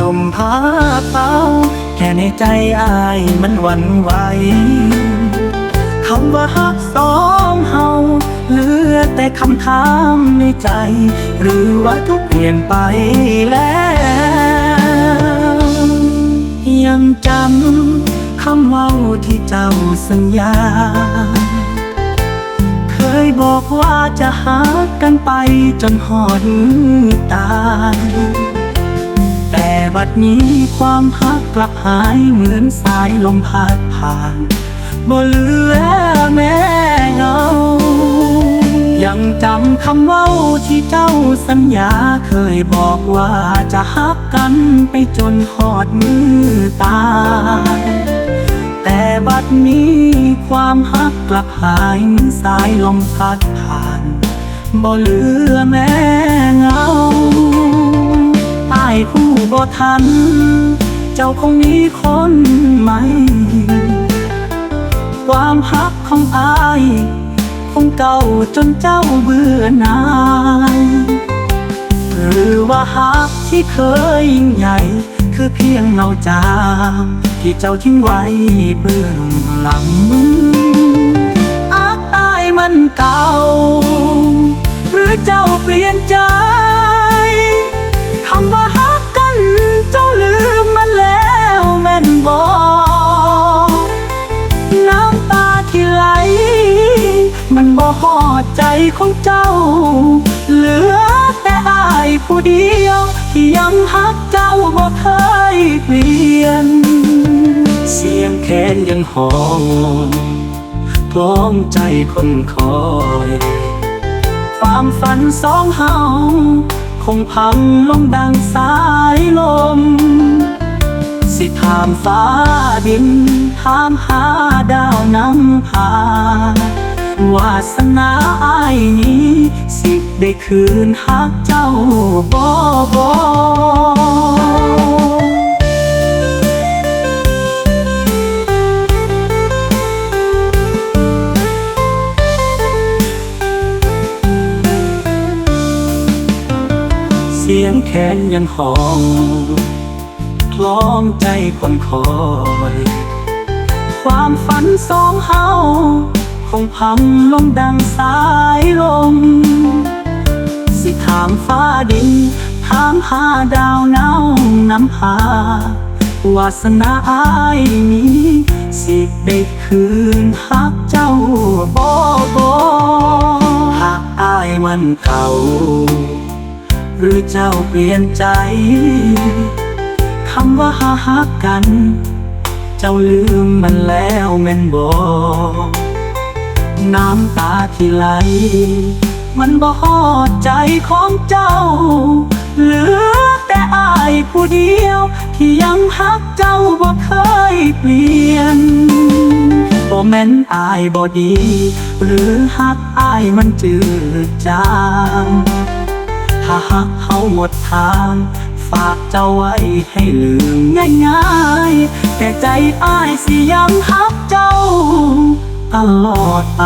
ลมพัดเอาแค่ในใจอายมันหวั่นไหวคำว่าฮักสองเฮาเหลือแต่คำถามในใจ หรือว่าทุกเปลี่ยนไปแล้ว ยังจำคำเว่าที่เจ้าสัญญา เคยบอกว่าจะหากันไปจนหอดตาย แต่บัดนี้ความฮักกลับหายเหมือนสายลมพัดผ่านบ่เหลือแม้เงา ยังจำคำเว่าที่เจ้าสัญญาเคยบอกว่าจะฮักกันไปจนหอดมือตายแต่บัดนี้ความฮักกลับหายเหมือนสายลมพัดผ่านบ่เหลือแม้เงาายผู้บ่ทัน เจ้าคงมีคนใหม่ ความฮักของอายคงเก่าจนเจ้าเบื่อหน่ายหรือว่าฮักที่เคยยิ่งใหญ่ คือเพียงเงาจางที่เจ้าทิ้งไว้เบื้องหลังอักอายมันเก่า หอดใจของเจ้า เหลือแต่อายผู้เดียว ที่ยังฮักเจ้าบ่เคยเปลี่ยน เสียงแค้นยังหองพร้อมใจคนคอย ความฝันสองเฮาคงพังลงดังสายลม สิถามฟ้าดินถามหาดาวนำพา วาสนาอายนี้ สิได้คืนหักเจ้าบ่บ่เสียงแขนยังหองคล้องใจคนคอย ความฝันสองเฮา คงพังลงดังสายลม สิถามฟ้าดิน ถามหาดาวเงานำพาวาสนาอายนี้สิได้คืนหักเจ้าบ่บ่หักอายมันเก่า หรือเจ้าเปลี่ยนใจคำว่าหาฮักกัน เจ้าลืมมันแล้วแม่นบอก น้ำตาที่ไหล มันบ่ฮอดใจของเจ้า เหลือแต่อายผู้เดียว ที่ยังฮักเจ้าบ่เคยเปลี่ยนบ่แม่นอายบ่ดี หรือฮักอายมันจืดจางถ้าหักเขาหมดทางฝากเจ้าไว้ให้ลืมง่ายๆ แต่ใจอ้ายสิยังหักเจ้า ตลอดไป